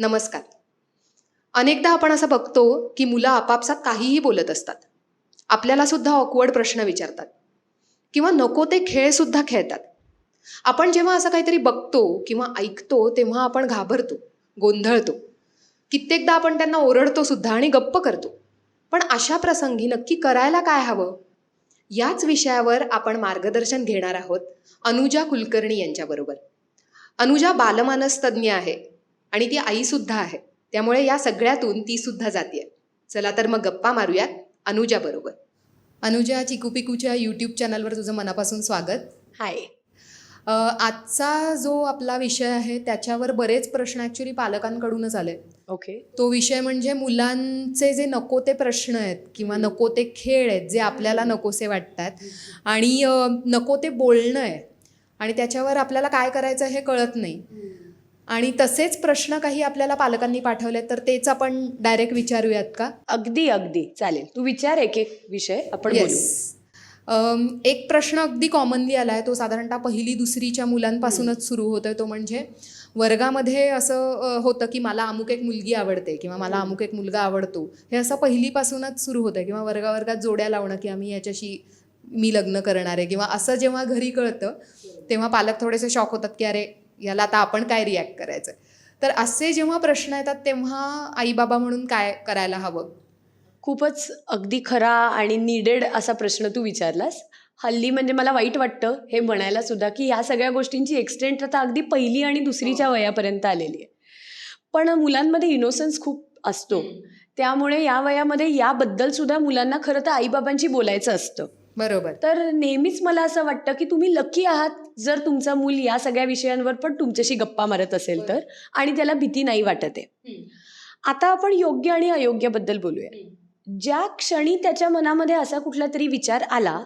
नमस्कार. अनेकदा आपण असं बघतो की मुलं आपापसात काहीही बोलत असतात. आपल्याला सुद्धा ऑकवर्ड प्रश्न विचारतात. किंवा नको ते खेळ सुद्धा खेळतात. आपण जेव्हा असं काहीतरी बघतो किंवा ऐकतो तेव्हा आपण घाबरतो गोंधळतो. कित्येकदा आपण त्यांना ओरडतो सुद्धा आणि गप्प करतो. पण अशा प्रसंगी नक्की करायला काय हवं? याच विषयावर आपण मार्गदर्शन घेणार आहोत अनुजा कुलकर्णी यांच्याबरोबर. अनुजा बालमानस तज्ज्ञ आहे. आणि ती आईसुद्धा आहे. त्यामुळे या सगळ्यातून ती सुद्धा जाते चला तर मग गप्पा मारूयात अनुजा बरोबर. अनुजा चिकू पिकूच्या यूट्यूब चॅनलवर तुझं मनापासून स्वागत. हाय आजचा जो आपला विषय आहे त्याच्यावर बरेच प्रश्न ॲक्च्युली पालकांकडूनच आले ओके तो विषय म्हणजे मुलांचे जे नको ते प्रश्न आहेत किंवा नको ते खेळ आहेत जे आपल्याला नकोसे वाटतात आणि नको ते बोलणं आहे. आणि त्याच्यावर आपल्याला काय करायचं हे कळत नाही. आणि तसेच प्रश्न काही आपल्याला पालकांनी पाठवले तर तेच आपण डायरेक्ट विचारूयात का? अगदी अगदी. चालेल. तू विचार एक एक विषय आपण येस एक प्रश्न अगदी कॉमनली आला आहे तो साधारणतः पहिली दुसरीच्या मुलांपासूनच सुरू होतोय तो म्हणजे वर्गामध्ये असं होतं की मला अमुक एक मुलगी आवडते किंवा मला अमुक एक मुलगा आवडतो. हे असं पहिलीपासूनच सुरू होतं किंवा वर्गावर्गात जोड्या लावणं की आम्ही याच्याशी मी लग्न करणार आहे किंवा असं जेव्हा घरी कळतं तेव्हा पालक थोडेसे शॉक होतात की अरे याला आता आपण काय रिॲक्ट करायचं तर असे जेव्हा प्रश्न येतात तेव्हा आई बाबा म्हणून काय करायला हवं? खूपच अगदी खरा आणि निडेड असा प्रश्न तू विचारलास. हल्ली म्हणजे मला वाईट वाटतं हे म्हणायला सुद्धा की या सगळ्या गोष्टींची एक्सटेंट आता अगदी पहिली आणि दुसरीच्या वयापर्यंत आलेली आहे. पण मुलांमध्ये इनोसन्स खूप असतो. त्यामुळे या वयामध्ये याबद्दल सुद्धा मुलांना खरं तर आईबाबांशी बोलायचं असतं. बरोबर. तर नेहमीच मला असं वाटतं की तुम्ही लकी आहात. जर तुमचं मूल या सगळ्या विषयांवर पण तुमच्याशी गप्पा मारत असेल तर. आणि त्याला भीती नाही वाटत आहे. आता आपण योग्य आणि अयोग्याबद्दल बोलूया. ज्या क्षणी त्याच्या मनामध्ये असा कुठला तरी विचार आला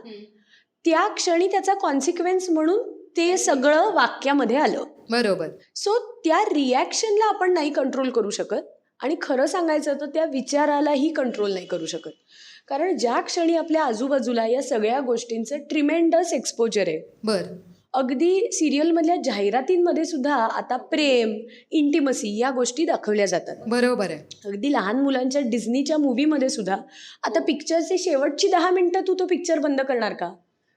त्या क्षणी त्याचा कॉन्सिक्वेन्स म्हणून ते सगळं वाक्यामध्ये आलं. बरोबर. सो त्या रिॲक्शनला आपण नाही कंट्रोल करू शकत. आणि खरं सांगायचं तर त्या विचारालाही कंट्रोल नाही करू शकत. कारण ज्या क्षणी आपल्या आजूबाजूला या सगळ्या गोष्टींचं ट्रिमेंडस एक्सपोजर आहे. बर. अगदी सिरियलमधल्या जाहिरातींमध्ये सुद्धा आता प्रेम इंटिमसी या गोष्टी दाखवल्या जातात. बरोबर आहे. अगदी लहान मुलांच्या डिझनीच्या मूवीमध्ये सुद्धा आता पिक्चरचे शेवटची दहा मिनिटं तू तो पिक्चर बंद करणार का?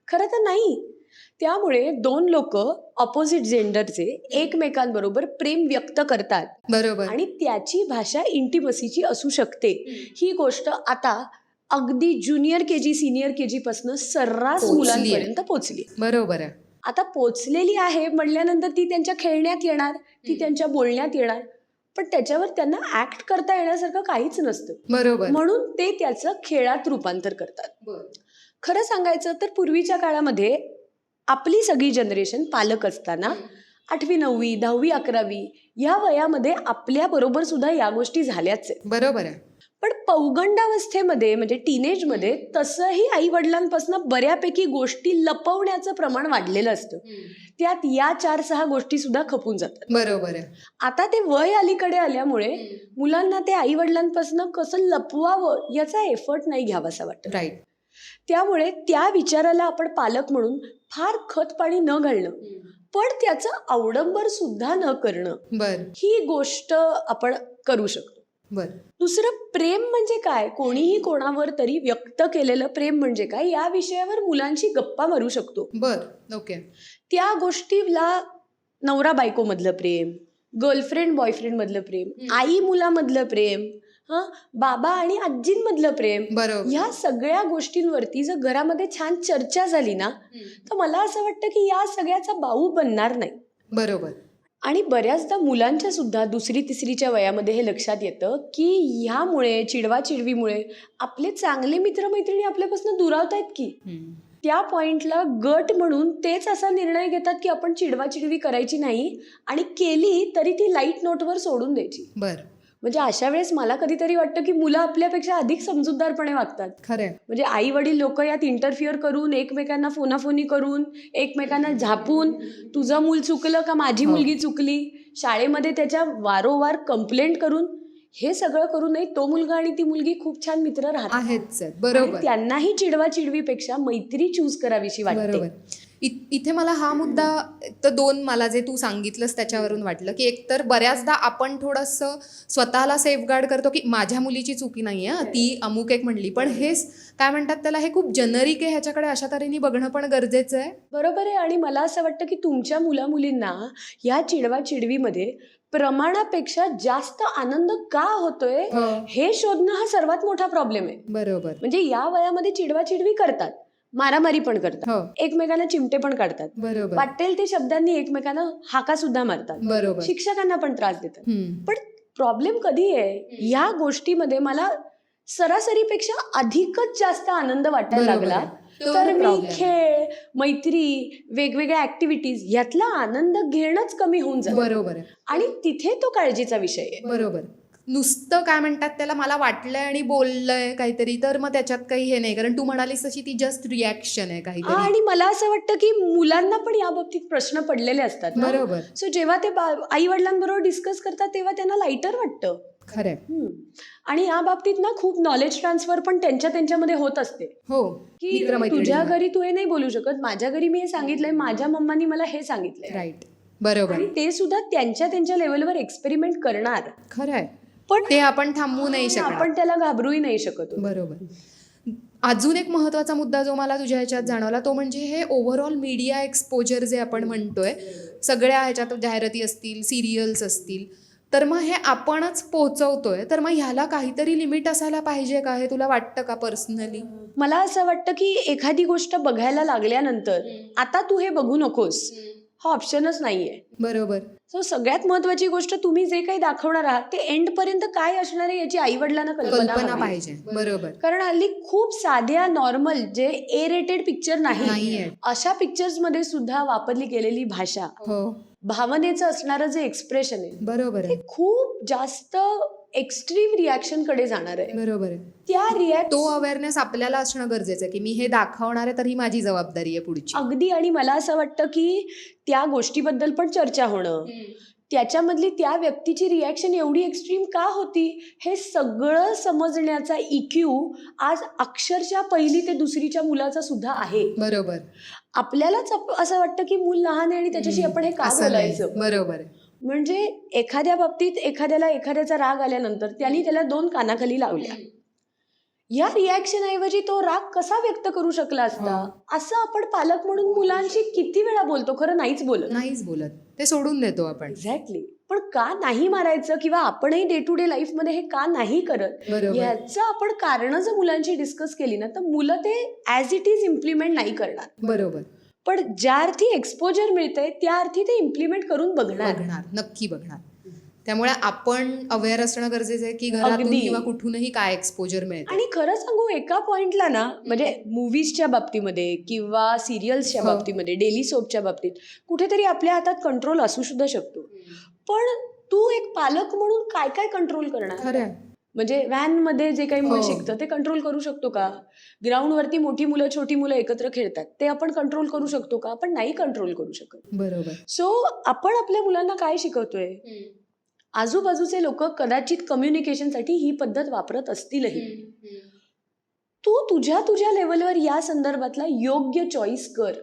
खरं तर नाही. त्यामुळे दोन लोक ऑपोजिट जेंडरचे एकमेकांबरोबर प्रेम व्यक्त करतात. बरोबर. आणि त्याची भाषा इंटिमसीची असू शकते. ही गोष्ट आता अगदी junior K G senior K जी पासून सर्रास पोचलीये. मुलांपर्यंत पोचली बरोबर आहे. आता पोचलेली आहे म्हणल्यानंतर ती त्यांच्या खेळण्यात येणार ती त्यांच्या बोलण्यात येणार पण त्याच्यावर त्यांना ऍक्ट करता येण्यासारखं काहीच नसतं. बरोबर. म्हणून ते त्याचं खेळात रूपांतर करतात. खरं सांगायचं तर पूर्वीच्या काळामध्ये आपली सगळी जनरेशन पालक असताना आठवी नववी दहावी अकरावी या वयामध्ये आपल्या बरोबर सुद्धा या गोष्टी झाल्याच आहे बरोबर आहे. पण पौगंडावस्थेमध्ये म्हणजे टीनेजमध्ये तसंही आई वडिलांपासून बऱ्यापैकी गोष्टी लपवण्याचं प्रमाण वाढलेलं असतं. त्यात या चार सहा गोष्टी सुद्धा खपून जातात. बरोबर आता ते वय अलीकडे आल्यामुळे मुलांना ते आई वडिलांपासून कसं लपवावं याचा एफर्ट नाही घ्यावासा वाटत. राईट त्यामुळे त्या विचाराला आपण पालक म्हणून फार खत पाणी न घालणं पण त्याचं अवडंबर सुद्धा न करणं बर. ही गोष्ट आपण करू शकतो. बर. दुसरं प्रेम म्हणजे काय? कोणीही कोणावर तरी व्यक्त केलेलं प्रेम म्हणजे काय? या विषयावर मुलांशी गप्पा मारू शकतो. बर ओके. त्या गोष्टीला नवरा बायकोमधलं प्रेम गर्लफ्रेंड बॉयफ्रेंड मधलं प्रेम. आई मुलामधलं प्रेम हा बाबा आणि आजींमधलं प्रेम बरोबर. ह्या सगळ्या गोष्टींवरती जर घरामध्ये छान चर्चा झाली ना तर मला असं वाटतं की या सगळ्याचा बाऊ बनणार नाही. बरोबर. आणि बऱ्याचदा मुलांच्या सुद्धा दुसरी तिसरीच्या वयामध्ये हे लक्षात येतं की ह्यामुळे चिडवा चिडवीमुळे आपले चांगले मित्रमैत्रिणी आपल्यापासून दुरावत आहेत की त्या पॉइंटला गट म्हणून तेच असा निर्णय घेतात की आपण चिडवा चिडवी करायची नाही आणि केली तरी ती लाइट नोटवर सोडून द्यायची. बर. म्हणजे अशा वेळेस मला कधीतरी वाटतं की मुलं आपल्यापेक्षा अधिक समजूतदारपणे वागतात. खरंय. म्हणजे आई वडील लोक यात इंटरफिअर करून एकमेकांना फोनाफोनी करून एकमेकांना झापून तुझं मूल चुकलं का माझी हो. मुलगी चुकली शाळेमध्ये त्याच्या वारंवार कंप्लेंट करून हे सगळं करू नये तो मुलगा आणि ती मुलगी खूप छान मित्र राहतात. आहेत बरोबर. त्यांनाही चिडवा चिडवीपेक्षा मैत्री चूज करावीशी वाटते. इ- इथे मला हा मुद्दा तर दोन मला जे तू सांगितलंस त्याच्यावरून वाटलं की एकतर बऱ्याचदा आपण थोडंसं स्वतःला सेफगार्ड करतो की माझ्या मुलीची चुकी नाही आहे ती अमुक एक म्हणली. पण हेच काय म्हणतात त्याला हे खूप जनरिक आहे ह्याच्याकडे अशा तऱ्हेने बघणं पण गरजेचं आहे. बरोबर आहे. आणि मला असं वाटतं की तुमच्या मुला मुलींना या चिडवा चिडवीमध्ये प्रमाणापेक्षा जास्त आनंद का होतोय हे. शोधणं हा सर्वात मोठा प्रॉब्लेम आहे. बरोबर. म्हणजे या वयामध्ये चिडवा चिडवी करतात. मारामारी पण करतात. हो. एकमेकांना चिमटे पण काढतात. बरोबर. वाटेल ते शब्दांनी एकमेकांना हाका सुद्धा मारतात. बरोबर. शिक्षकांना पण त्रास देतात. पण प्रॉब्लेम कधी आहे? या गोष्टीमध्ये मला सरासरीपेक्षा अधिकच जास्त आनंद वाटायला लागला. तर मी. खेळ मैत्री वेगवेगळ्या ऍक्टिव्हिटीज यातला आनंद घेणंच कमी होऊन जातं. बरोबर आणि तिथे तो काळजीचा विषय आहे. बरोबर. नुसतं काय म्हणतात त्याला मला वाटलंय आणि बोललंय काहीतरी. तर मग त्याच्यात काही हे नाही. कारण तू म्हणालीस तशी ती जस्ट रिॲक्शन आहे काहीतरी. आणि मला असं वाटतं की मुलांना पण या बाबतीत प्रश्न पडलेले असतात बरोबर. सो जेव्हा ते आई वडिलांबरोबर डिस्कस करतात तेव्हा त्यांना लाईटर वाटतं. खरंय. आणि या बाबतीत ना खूप नॉलेज ट्रान्सफर पण त्यांच्या त्यांच्यामध्ये होत असते. हो की. तुझ्या घरी तू हे नाही बोलू शकत माझ्या घरी मी हे सांगितलंय माझ्या मम्मानी मला हे सांगितलंय. राईट बरोबर. ते सुद्धा त्यांच्या त्यांच्या लेवलवर एक्सपेरिमेंट करणार. खरंय पण ते आपण थांबवू नाही शकणार. आपण त्याला घाबरूही नाही शकत. बरोबर. अजून एक महत्त्वाचा मुद्दा जो मला तुझ्या ह्याच्यात जाणवला तो म्हणजे हे ओव्हरऑल मीडिया एक्सपोजर जे आपण म्हणतोय सगळ्या ह्याच्यात जाहिराती असतील सिरियल्स असतील तर मग हे आपणच पोहोचवतोय तर मग ह्याला काहीतरी लिमिट असायला पाहिजे का? हे तुला वाटतं का पर्सनली मला असं वाटतं की एखादी गोष्ट बघायला लागल्यानंतर आता तू हे बघू नकोस. हा ऑप्शनच नाहीये. बरोबर. सो सगळ्यात महत्वाची गोष्ट तुम्ही जे काही दाखवणार आहात ते एंड पर्यंत काय असणार आहे याची आई वडिलांना कल्पना पाहिजे. बरोबर. कारण हल्ली खूप साध्या नॉर्मल जे ए रेटेड पिक्चर नाही नाहीये अशा पिक्चर्समध्ये सुद्धा वापरली गेलेली भाषा हो. भावनेचं असणारं जे एक्सप्रेशन आहे बरोबर खूप जास्त एक्स्ट्रीम रिॲक्शनकडे जाणार आहे. बरोबर आहे. त्या रिॲक्ट तो अवेअरनेस आपल्याला असणं गरजेचं आहे की मी हे दाखवणार आहे तर ही माझी जबाबदारी आहे पुढची. अगदी आणि मला असं वाटतं की त्या गोष्टीबद्दल पण चर्चा होणं. त्याच्यामधली त्या व्यक्तीची रिॲक्शन एवढी एक्स्ट्रीम का होती हे सगळं समजण्याचा इक्यू आज अक्षरशः पहिली ते दुसरीच्या मुलाचा सुद्धा आहे. बरोबर. आपल्यालाच असं वाटतं की मूल लहान आहे आणि त्याच्याशी आपण हे का. बोलायचं? बरोबर आहे. म्हणजे एखाद्या बाबतीत एखाद्याला एखाद्याचा राग आल्यानंतर त्यांनी त्याला दोन कानाखाली लावल्या. या रिॲक्शन ऐवजी तो राग कसा व्यक्त करू शकला असता? असं आपण पालक म्हणून मुलांशी किती वेळा बोलतो? खरं नाहीच बोलत. नाहीच बोलत. ते सोडून देतो आपण. एक्झॅक्टली पण का नाही मारायचं किंवा आपणही डे टू डे लाईफमध्ये हे का नाही करत? याचं आपण कारण जर मुलांची डिस्कस केली ना तर मुलं ते ॲज इट इज इम्प्लिमेंट नाही करणार. बरोबर. पण ज्या अर्थी एक्सपोजर मिळतंय त्या अर्थी ते इम्प्लिमेंट करून बघणार बघणार नक्की बघणार त्यामुळे आपण अवेअर असणं गरजेचं आहे की घरातून अगदी. किंवा कुठूनही काय एक्सपोजर मिळते आणि खरं सांगू एका पॉइंटला ना म्हणजे मूवीजच्या बाबतीमध्ये किंवा सिरियल्सच्या हो. बाबतीमध्ये डेली सोपच्या बाबतीत कुठेतरी आपल्या हातात कंट्रोल असू सुद्धा शकतो पण तू एक पालक म्हणून काय काय कंट्रोल करणार खरं आहे. म्हणजे व्हॅनमध्ये जे काही मूल हो. शिकतं ते कंट्रोल करू शकतो का? ग्राउंडवरती मोठी मुलं छोटी मुलं एकत्र खेळतात ते आपण कंट्रोल करू शकतो का? आपण नाही कंट्रोल करू शकत. बरोबर. सो आपण आपल्या मुलांना काय शिकवतोय? आजूबाजूचे लोक कदाचित कम्युनिकेशनसाठी ही पद्धत वापरत असतीलही. तू तुझ्या तुझ्या लेवलवर या संदर्भातला योग्य चॉईस कर.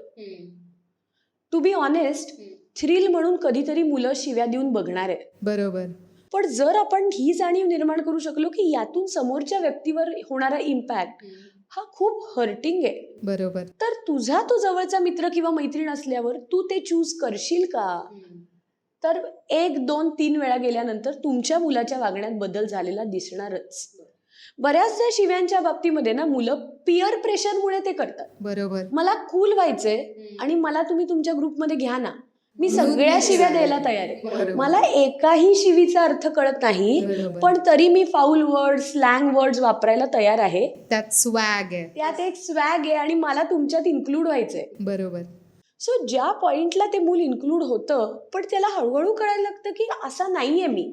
टू बी ऑनेस्ट थ्रिल म्हणून कधीतरी मुलं शिव्या देऊन बघणार आहे बरोबर. पण जर आपण ही जाणीव निर्माण करू शकलो की यातून समोरच्या व्यक्तीवर होणारा इम्पॅक्ट हा खूप हर्टिंग आहे. बरोबर. तर तुझा तो जवळचा मित्र किंवा मैत्रीण असल्यावर तू ते चूज करशील का? तर एक दोन तीन वेळा गेल्यानंतर तुमच्या मुलाच्या वागण्यात बदल झालेला दिसणारच. बऱ्याचदा शिव्यांच्या बाबतीमध्ये ना मुलं पिअर प्रेशरमुळे ते करतात. बरोबर. मला कूल व्हायचंय आणि मला तुम्ही तुमच्या ग्रुपमध्ये घ्या ना. मी सगळ्या शिव्या द्यायला. तयार आहे. मला एकाही शिवीचा अर्थ कळत नाही. पण तरी मी फाऊल वर्ड स्लँग वर्ड्स वापरायला तयार आहे. त्यात स्वॅग आहे. त्यात एक स्वॅग आहे आणि मला तुमच्यात इन्क्लूड व्हायचंय. बरोबर. सो ज्या पॉइंटला ते मूल इन्क्लूड होतं पण त्याला हळूहळू कळायला लागतं की असा नाहीये मी.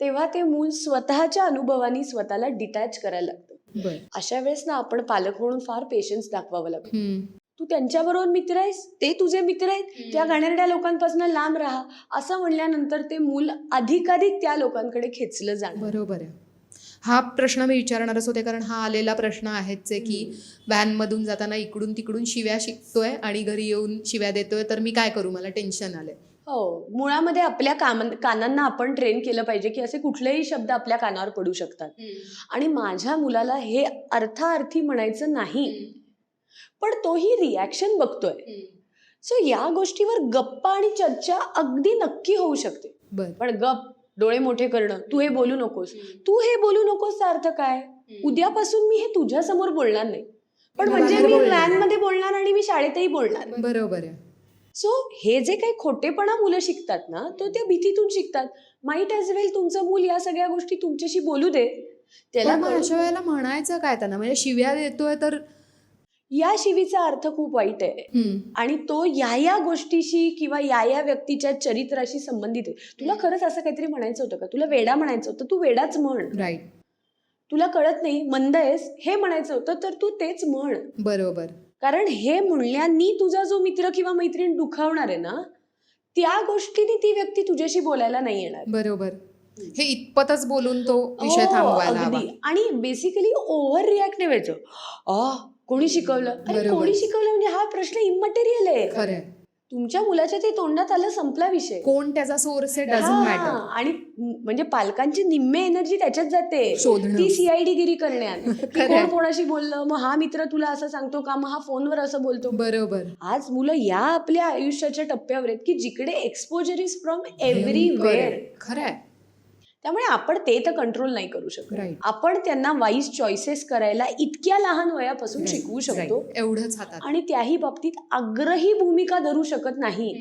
तेव्हा ते मूल स्वतःच्या अनुभवानी स्वतःला डिटॅच करायला लागतं. अशा वेळेस ना आपण पालक म्हणून फार पेशन्स दाखवावं लागतं. तू त्यांच्याबरोबर मित्र आहेस? ते तुझे मित्र आहेत? त्या घाणेरड्या लोकांपासून लांब राहा. असं म्हणल्यानंतर ते मूल अधिकाधिक त्या लोकांकडे खेचलं जाणार. बरोबर आहे. हा प्रश्न मी विचारणारच होते कारण हा आलेला प्रश्न आहेच आहे की व्हॅनमधून जाताना इकडून तिकडून शिव्या शिकतोय आणि घरी येऊन शिव्या देतोय तर मी काय करू? मला टेन्शन आलंय. हो. मुळामध्ये आपल्या काम कानांना आपण ट्रेन केलं पाहिजे की असे कुठलेही शब्द आपल्या कानावर पडू शकतात. आणि माझ्या मुलाला हे अर्थार्थी म्हणायचं नाही. पण तोही रिॲक्शन बघतोय. सो या गोष्टीवर गप्पा आणि चर्चा अगदी नक्की होऊ शकते. पण गप डोळे मोठे करणं तू हे बोलू नकोस. तू हे बोलू नकोसचा अर्थ काय? उद्यापासून मी हे तुझ्या समोर बोलणार नाही. पण म्हणजे मी. व्हॅनमध्ये बोलणार आणि मी शाळेतही बोलणार. बरोबर आहे. सो हे जे काही खोटेपणा मुलं शिकतात ना तो त्या भीतीतून शिकतात. माईट ॲज वेल तुमचं मूल या सगळ्या गोष्टी तुमच्याशी बोलू दे. त्याला अशा वेळेला म्हणायचं काय त्यांना? म्हणजे शिव्या देतोय तर या शिवीचा अर्थ खूप वाईट आहे. आणि तो या या गोष्टीशी किंवा या या व्यक्तीच्या चरित्राशी संबंधित आहे. तुला खरंच असं काहीतरी म्हणायचं होतं का? तुला वेडा म्हणायचं होतं? तू वेडाच म्हण. राईट तुला कळत नाही मंद आहेस हे म्हणायचं होतं तर तू तेच म्हण. बरोबर. कारण हे म्हणल्यानी तुझा जो मित्र किंवा मैत्रीण दुखावणार आहे ना त्या गोष्टीने ती व्यक्ती तुझ्याशी बोलायला नाही येणार. बरोबर. हे इतपतच बोलून तो विषय हो, थांबवायला हवा. आणि बेसिकली ओव्हर रिॲक्ट नाही व्हायचं आ कोणी शिकवलं? अरे बरोबर. कोणी शिकवलं? म्हणजे हा प्रश्न इमटेरियल आहे. खरंय. तुमच्या मुलाच्या ते तोंडात आलं संपला विषय. कोण त्याचा सोर्स आहे डझंट हा, मॅटर आणि म्हणजे पालकांची निम्मे एनर्जी त्याच्यात जाते. शोधणं. ती सीआयडी गिरी करण्यात. की. कोण कोणाशी बोललं? मग हा मित्र तुला असं सांगतो का? मग हा फोनवर असं बोलतो. बरोबर. आज मुलं या आपल्या आयुष्याच्या टप्प्यावर आहेत की जिकडे एक्सपोजर इज फ्रॉम एव्हरीवेअर खरंय. त्यामुळे आपण ते तर कंट्रोल नाही करू शकत. Right. आपण त्यांना वाईज चॉईसेस करायला इतक्या लहान वयापासून शिकवू शकतो. एवढंच आणि त्याही बाबतीत आग्रही भूमिका धरू शकत नाही.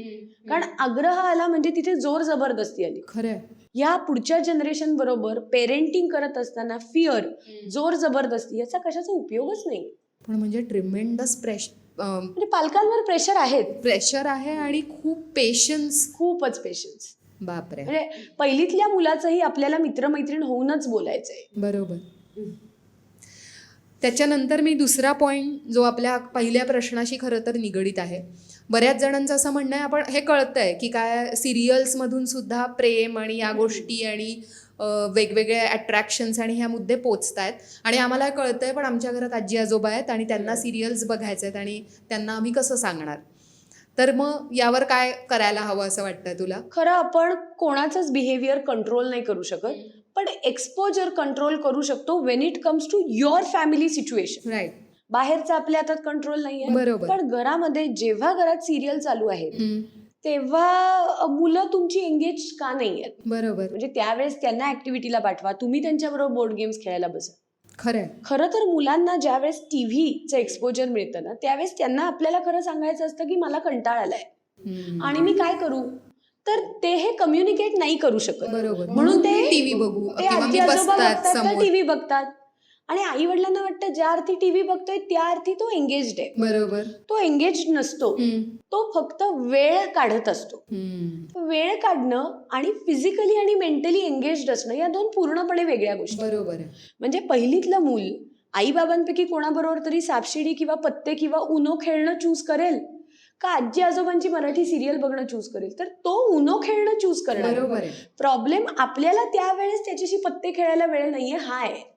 कारण आग्रह आला म्हणजे तिथे जोर जबरदस्ती आली. खरंय. या पुढच्या जनरेशन बरोबर पेरेंटिंग करत असताना फिअर जोर जबरदस्ती याचा कशाचा उपयोगच नाही. पण म्हणजे ट्रिमेंडस प्रेश म्हणजे पालकांवर प्रेशर आहेत. प्रेशर आहे आणि खूप पेशन्स खूपच पेशन्स बापरे. म्हणजे पहिलीतल्या मुलाचंही आपल्याला मित्रमैत्रीण होऊनच बोलायचंय. बरोबर. त्याच्यानंतर मी दुसरा पॉईंट जो आपल्या पहिल्या प्रश्नाशी खरं तर निगडीत आहे. बऱ्याच जणांचं असं म्हणणं आहे आपण हे कळतंय की काय सिरियल्समधून सुद्धा प्रेम आणि या गोष्टी आणि अं, वेगवेगळे अट्रॅक्शन्स आणि ह्या मुद्दे पोचत आहेत आणि आम्हाला हे कळतंय पण आमच्या घरात आजी आजोबा आहेत आणि त्यांना सिरियल्स बघायचे आहेत आणि त्यांना आम्ही कसं सांगणार? तर मग यावर काय करायला हवं असं वाटतं तुला? खरं आपण कोणाचंच बिहेवियर कंट्रोल नाही करू शकत. पण एक्सपोजर कंट्रोल करू शकतो when it comes to your family situation right बाहेरचा आपल्या हातात कंट्रोल नाहीये. बरोबर. पण घरामध्ये जेव्हा घरात सिरियल चालू आहेत हम्म, तेव्हा मुलं तुमची एंगेज का नाही आहेत बरोबर. म्हणजे त्यावेळेस त्यांना ऍक्टिव्हिटीला पाठवा. तुम्ही त्यांच्याबरोबर बोर्ड गेम्स खेळायला बसा. खरंय. खरं तर मुलांना ज्यावेळेस टीव्हीचं एक्सपोजर मिळतं ना त्यावेळेस त्यांना आपल्याला खरं सांगायचं असतं की मला कंटाळा आलाय. आणि मी काय करू? तर ते हे कम्युनिकेट नाही करू शकत. बरोबर. म्हणून ते टीव्ही बघू. ते किंवा आजी मी आजोबा बसतात बघतात तर समोर. टीव्ही बघतात. आणि आई वडिलांना वाटतं ज्या अर्थी टीव्ही बघतोय त्या अर्थी तो एंगेज्ड आहे. बरोबर. तो एंगेज नसतो. तो फक्त वेळ काढत असतो. वेळ काढणं आणि फिजिकली आणि मेंटली एंगेज्ड असणं या दोन पूर्णपणे वेगळ्या गोष्टी. बरोबर म्हणजे पहिलीतलं मूल आई बाबांपैकी कोणाबरोबर तरी सापशिडी किंवा पत्ते किंवा उनो खेळणं चूज करेल का आजी आजोबांची मराठी सिरियल बघणं चूज करेल? तर तो उनो खेळणं चूज करणार. प्रॉब्लेम आपल्याला त्यावेळेस त्याच्याशी पत्ते खेळायला वेळ नाहीये. हा आहे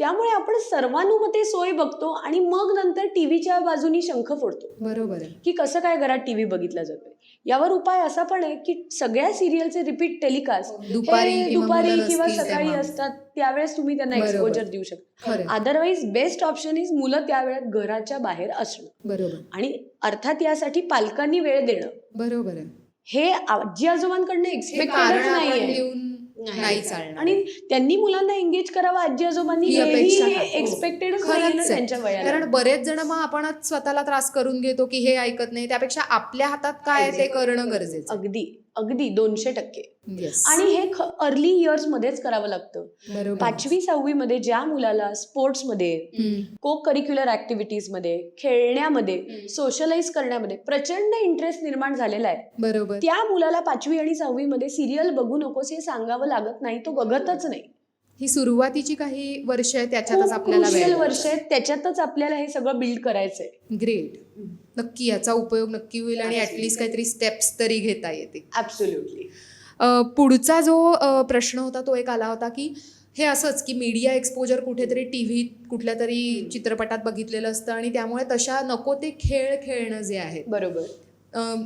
त्यामुळे आपण सर्वानुमते सोय बघतो आणि मग नंतर टीव्हीच्या बाजूनी शंख फोडतो. बरोबर की कसं काय घरात टीव्ही बघितला जातोय? यावर उपाय असा पण आहे की सगळ्या सिरियलचे रिपीट टेलिकास्ट दुपारी हे दुपारी मुलं किंवा सकाळी. असतात त्यावेळेस तुम्ही त्यांना. एक्सपोजर देऊ शकता. अदरवाईज बेस्ट ऑप्शन इज मुलं त्या वेळात घराच्या बाहेर असणं. बरोबर. आणि अर्थात यासाठी पालकांनी वेळ देणं. बरोबर हे आजी आजोबांकडनं आपण नाहीये. नाही चालणार. आणि त्यांनी मुलांना एंगेज करावं आजी आजोबांनी ही ना आहे. त्यांच्या कारण बरेच जण मग आपणच स्वतःला त्रास करून घेतो की हे ऐकत नाही. त्यापेक्षा आपल्या हातात काय आहे ते करणं गरजेचं अगदी. अगदी दोनशे टक्के. येस आणि हे अर्ली इयर्स मध्येच करावं लागतं. बरोबर. पाचवी सहावी मध्ये ज्या मुलाला स्पोर्ट्समध्ये हम्म, को करिक्युलर ऍक्टिव्हिटीजमध्ये खेळण्यामध्ये सोशलाइज करण्यामध्ये प्रचंड इंटरेस्ट निर्माण झालेला आहे. बरोबर. त्या मुलाला पाचवी आणि सहावी मध्ये सिरियल बघू नकोस हे सांगावं लागत नाही तो बघतच नाही. ही सुरुवातीची काही वर्ष आहे त्याच्यातच आपल्याला वर्ष आहेत त्याच्यातच आपल्याला हे सगळं बिल्ड करायचंय. ग्रेट नक्की याचा उपयोग नक्की होईल आणि ऍटलिस्ट काहीतरी स्टेप्स तरी घेता येतील. ऍब्सोल्युटली अ, पुढचा जो प्रश्न होता तो एक आला होता की हे असंच की मीडिया एक्सपोजर कुठेतरी टी व्हीत कुठल्या तरी चित्रपटात बघितलेलं असतं आणि त्यामुळे तशा नको ते खेळ खेळणं जे आहे बरोबर.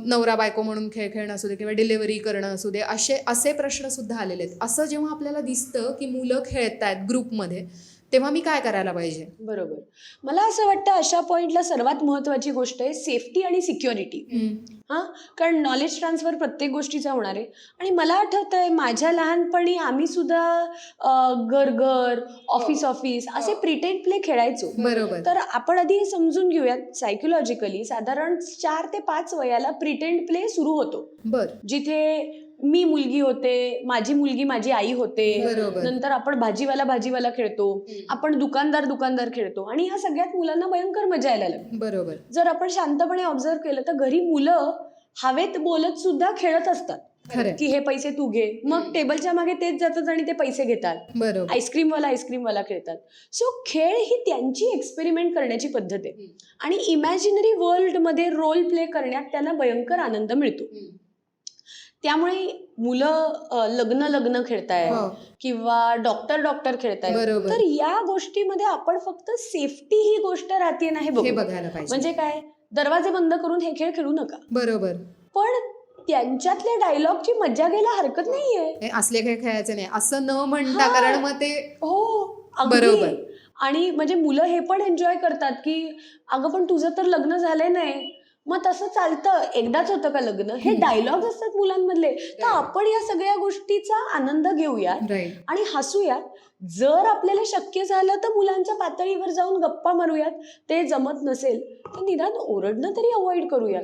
नवरा बायको म्हणून खेळ खेळणं असू दे किंवा डिलिव्हरी करणं असू दे असे असे प्रश्न सुद्धा आलेले आहेत. असं जेव्हा आपल्याला दिसतं की मुलं खेळत आहेत ग्रुपमध्ये तेव्हा मी काय करायला पाहिजे? बरोबर. मला असं वाटतं अशा पॉइंटला सर्वात महत्वाची गोष्ट आहे सेफ्टी आणि सिक्युरिटी हां? कारण नॉलेज ट्रान्सफर प्रत्येक गोष्टीचा होणार आहे. आणि मला आठवतं आहे माझ्या लहानपणी आम्ही सुद्धा घर ऑफिस ऑफिस असे प्रिटेंड प्ले खेळायचो. बरोबर. तर आपण आधी हे समजून घेऊयात सायकोलॉजिकली साधारण चार ते पाच वयाला प्रिटेंड प्ले सुरू होतो. बर. जिथे मी मुलगी होते माझी मुलगी माझी आई होते. नंतर आपण भाजीवाला भाजीवाला खेळतो आपण दुकानदार दुकानदार खेळतो आणि ह्या सगळ्यात मुलांना भयंकर मजा यायला लागली. बरोबर. जर आपण शांतपणे ऑब्झर्व केलं तर घरी मुलं हवेत बोलत सुद्धा खेळत असतात. की हे पैसे तू घे. मग टेबलच्या मागे तेच जातात आणि ते पैसे घेतात. बरोबर. आईस्क्रीमवाला आईस्क्रीमवाला खेळतात. सो खेळ ही त्यांची एक्सपेरिमेंट करण्याची पद्धत आहे. आणि इमॅजिनरी वर्ल्डमध्ये रोल प्ले करण्यात त्यांना भयंकर आनंद मिळतो. त्यामुळे मुलं लग्न लग्न खेळतायत हो. किंवा डॉक्टर डॉक्टर बरोबर. तर या गोष्टीमध्ये आपण फक्त सेफ्टी ही गोष्ट राहते ना हे हे बघू बघायला पाहिजे. म्हणजे काय? दरवाजे बंद करून हे खेळ खेळू नका. बरोबर. पण त्यांच्यातल्या डायलॉगची मजा घ्यायला हरकत नाहीये. असले खेळ खेळायचे नाही. असं न म्हणता कारण मग ते हो. बरोबर. आणि म्हणजे मुलं हे पण एन्जॉय करतात की अगं पण तुझं तर लग्न झालंय नाही. मग तसं चालतं. एकदाच होतं का लग्न? हे. डायलॉग असतात मुलांमधले. तर आपण या सगळ्या गोष्टीचा आनंद घेऊयात आणि हसूयात. जर आपल्याला शक्य झालं तर मुलांच्या पातळीवर जाऊन गप्पा मारूयात. ते जमत नसेल तर निदान ओरडणं तरी अवॉइड करूयात.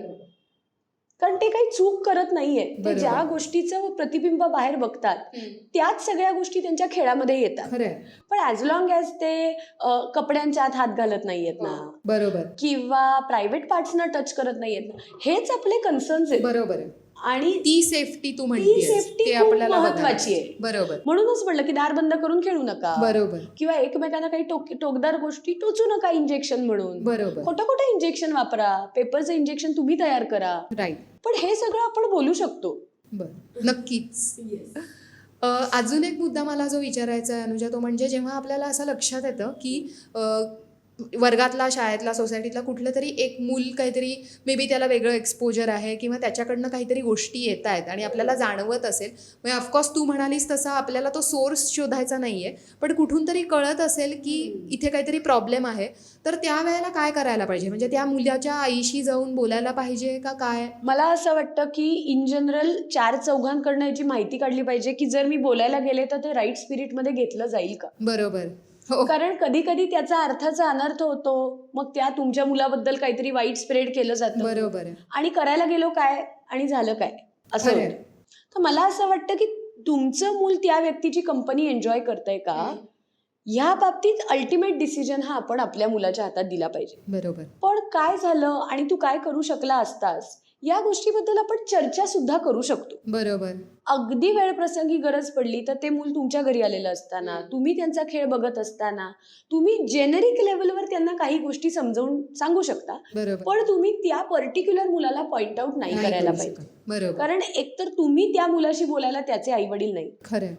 कारण ते काही चूक करत नाहीये. ते. ज्या गोष्टीचं प्रतिबिंब बाहेर बघतात त्याच सगळ्या गोष्टी त्यांच्या खेळामध्ये येतात. पण ॲज लॉंग ॲज ते कपड्यांच्या आत हात घालत नाहीयेत ना बरोबर. किंवा प्रायव्हेट पार्ट्सना टच करत नाहीयेत ना हेच आपले कन्सर्न्स आहेत. बरोबर आहे. आणि ती सेफ्टी तू ती म्हणतेस सेफ्टी खूप आपल्याला महत्वाची आहे. बरोबर. म्हणूनच म्हटलं की दार बंद करून खेळू नका. बरोबर. किंवा एकमेकांना काही टोक टोकदार गोष्टी टोचू नका इंजेक्शन म्हणून. बरोबर. खोटं खोटं इंजेक्शन वापरा. पेपरचं इंजेक्शन तुम्ही तयार करा. राईट पण हे सगळं आपण बोलू शकतो. बर. नक्कीच. अ, अजून एक मुद्दा मला जो विचारायचा आहे अनुजा तो म्हणजे जेव्हा आपल्याला असं लक्षात येतं की अ, वर्गातला शाळेतला सोसायटीतला कुठलं तरी एक मूल काहीतरी मे बी त्याला वेगळं एक्सपोजर आहे किंवा त्याच्याकडनं काहीतरी गोष्टी येत आहेत आणि आपल्याला जाणवत असेल. म्हणजे ऑफकोर्स तू म्हणालीस तसं आपल्याला तो सोर्स शोधायचा नाही आहे पण कुठून तरी कळत असेल की इथे काहीतरी प्रॉब्लेम आहे. तर त्यावेळेला काय करायला पाहिजे? म्हणजे त्या मुलाच्या आईशी जाऊन बोलायला पाहिजे का काय? मला असं वाटतं की इन जनरल चार चौघांकडनं याची माहिती काढली पाहिजे की जर मी बोलायला गेले तर ते राईट स्पिरिटमध्ये घेतलं जाईल का? बरोबर. हो. कारण कधी कधी त्याचा अर्थाचा अनर्थ होतो मग त्या तुमच्या मुलाबद्दल काहीतरी वाईट स्प्रेड केलं जातं. बरोबर आहे. आणि करायला गेलो काय? आणि झालं काय? असं खरंय. होतं. तर मला असं वाटतं की तुमचं मूल त्या व्यक्तीची कंपनी एन्जॉय करतंय का? ह्या बाबतीत अल्टिमेट डिसिजन हा आपण आपल्या मुलाच्या हातात दिला पाहिजे. बरोबर. पण काय झालं? आणि तू काय करू शकला असतास? या गोष्टीबद्दल आपण चर्चा सुद्धा करू शकतो. बरोबर. अगदी वेळ प्रसंगी गरज पडली तर ते मूल तुमच्या घरी आलेलं असताना तुम्ही त्यांचा खेळ बघत असताना तुम्ही जेनेरिक लेवलवर त्यांना काही गोष्टी समजावून सांगू शकता. पण तुम्ही त्या पर्टिक्युलर मुलाला पॉइंट आउट नाही करायला करू पाहिजे. कारण एकतर तुम्ही त्या मुलाशी बोलायला त्याचे आई वडील नाही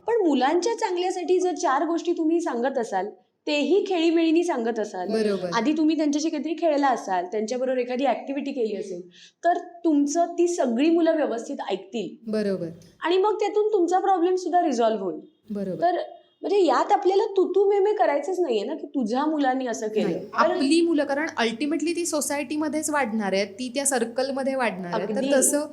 पण मुलांच्या चांगल्यासाठी जर चार गोष्टी तुम्ही सांगत असाल तेही खेळीमेळीनी सांगत असाल. बरोबर. आधी तुम्ही त्यांच्याशी काहीतरी खेळला असाल त्यांच्याबरोबर एखादी ऍक्टिव्हिटी केली असेल तर तुमचं ती सगळी मुलं व्यवस्थित ऐकतील. बरोबर. आणि मग त्यातून तुमचा प्रॉब्लेम सुद्धा रिझॉल्व्ह होईल. बरोबर. तर म्हणजे यात आपल्याला तुतू मेमे करायचंच नाहीये ना की तुझ्या मुलांनी असं केलं. आपली मुलं कारण अल्टिमेटली ती सोसायटीमध्येच वाढणार आहेत ती त्या सर्कलमध्ये वाढणार आहेत. तर तसं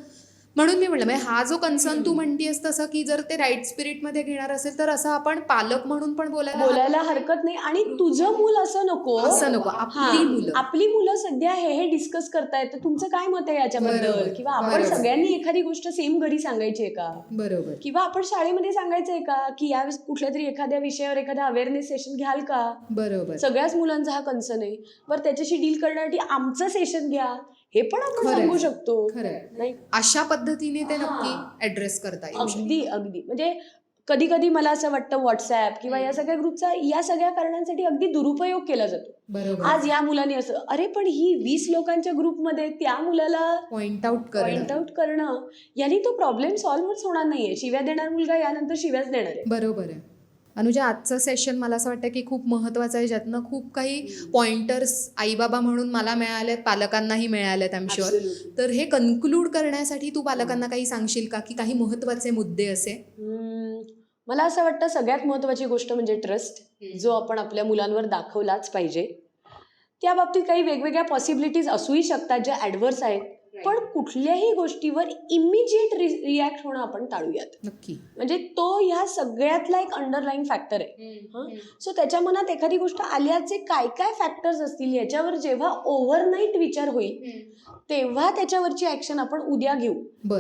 म्हणून मी म्हणलं म्हणजे हा जो कन्सर्न तू म्हणतीयस तसं की जर ते राईट स्पिरिटमध्ये घेणार असेल तर असं आपण पालक म्हणून पण बोलायला बोलायला हरकत नाही. आणि तुझं मूल असं नको. असं नको. आपली मुलं. आपली मुलं सध्या हे हे डिस्कस करतायत. तुमचं काय मत आहे याच्याबद्दल? किंवा आपण. सगळ्यांनी एखादी गोष्ट सेम घरी सांगायची आहे का? बरोबर. किंवा आपण शाळेमध्ये सांगायचं आहे का की या कुठल्या तरी एखाद्या विषयावर एखादा अवेअरनेस सेशन घ्याल का? बरोबर. सगळ्याच मुलांचा हा कन्सर्न आहे. बरं त्याच्याशी डील करण्यासाठी आमचं सेशन घ्या. हे पण आपण. सांगू शकतो. नाही. अशा पद्धतीने ते. नक्की ऍड्रेस करता शकतं. अगदी अगदी. म्हणजे कधी कधी मला असं वाटतं व्हॉट्सॲप किंवा या सगळ्या ग्रुपचा या सगळ्या कारणांसाठी अगदी दुरुपयोग केला जातो. आज या मुलाने असं अरे पण ही वीस लोकांच्या ग्रुपमध्ये त्या मुलाला पॉइंट आउट पॉइंट करणं आउट करणं यांनी तो प्रॉब्लेम सॉल्व्हच होणार नाहीये. शिव्या देणार मुलगा यानंतर शिव्याच देणार आहे. बरोबर आहे. अनुजा आजचं सेशन मला असं वाटतं की खूप महत्त्वाचं आहे. ज्यातनं खूप काही पॉइंटर्स आईबाबा म्हणून मला मिळालेत पालकांनाही मिळालेत आय एम शुअर. तर हे कन्क्लूड करण्यासाठी तू पालकांना काही सांगशील का? की काही महत्त्वाचे मुद्दे असे? मला असं वाटतं सगळ्यात महत्वाची गोष्ट म्हणजे ट्रस्ट जो आपण आपल्या मुलांवर दाखवलाच पाहिजे. त्या बाबतीत काही वेगवेगळ्या पॉसिबिलिटीज असूही शकतात ज्या ॲडव्हर्स आहेत. पण कुठल्याही गोष्टीवर इमिजिएट रिॲक्ट होणं आपण टाळूयात. नक्की. म्हणजे तो ह्या सगळ्यातला एक अंडरलाईन फॅक्टर आहे. सो त्याच्या मनात एखादी गोष्ट आल्याचे काय काय फॅक्टर्स असतील याच्यावर जेव्हा ओव्हरनाईट विचार होईल तेव्हा त्याच्यावरची ऍक्शन आपण उद्या घेऊ.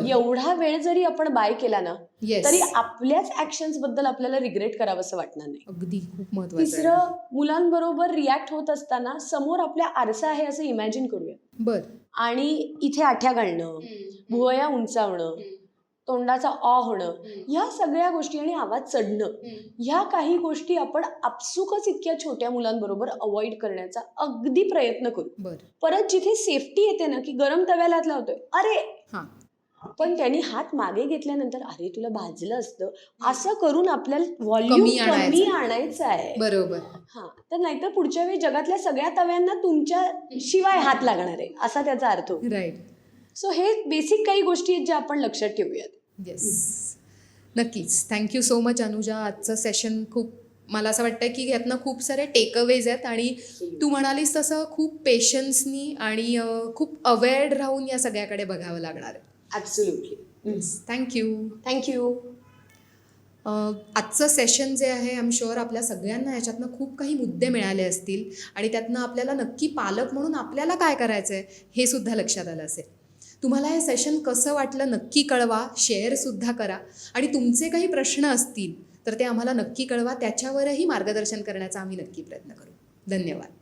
एवढा वेळ जरी आपण बाय केला ना येस तरी आपल्याच ऍक्शन्सबद्दल आपल्याला रिग्रेट करावंसं वाटणार नाही. अगदी खूप महत्वाचं आहे. तिसरं मुलांबरोबर रिॲक्ट होत असताना समोर आपल्या आरसा आहे असं इमॅजिन करूया. बर. आणि इथे आठ्या घालणं भुवया उंचावणं तोंडाचा ऑ होणं ह्या सगळ्या गोष्टी आणि आवाज चढणं ह्या काही गोष्टी आपण आपसुकच इतक्या छोट्या मुलांबरोबर अवॉइड करण्याचा अगदी प्रयत्न करू. बर. परत जिथे सेफ्टी येते ना की गरम तव्याला लावतोय अरे! हा. पण त्यांनी हात मागे घेतल्यानंतर अरे तुला भाजलं असतं. असं करून आपल्याला व्हॉल्यूम कमी आणायचं. आहे. बरोबर. हा तर नाहीतर पुढच्या वेळी जगातल्या सगळ्या तव्यांना तुमच्या शिवाय हात लागणार आहे असा त्याचा अर्थ राईट सो हे बेसिक काही गोष्टी आहेत ज्या आपण लक्षात ठेवूयात. येस नक्कीच. Thank you so much Anuja. आजचं सेशन खूप मला असं वाटतं की यातनं खूप सारे टेकअवेज आहेत आणि तू म्हणालीस तसं खूप पेशन्सनी आणि खूप अवेअर्ड राहून या सगळ्याकडे बघावं लागणार आहे. Absolutely thank you thank you आजचं सेशन जे आहे आम शुअर आपल्या सगळ्यांना याच्यातनं खूप काही मुद्दे मिळाले असतील आणि त्यातनं आपल्याला नक्की पालक म्हणून आपल्याला काय करायचं आहे हे सुद्धा लक्षात आलं असेल. तुम्हाला हे सेशन कसं वाटलं नक्की कळवा शेअरसुद्धा करा. आणि तुमचे काही प्रश्न असतील तर ते आम्हाला नक्की कळवा. त्याच्यावरही मार्गदर्शन करण्याचा आम्ही नक्की प्रयत्न करू. धन्यवाद.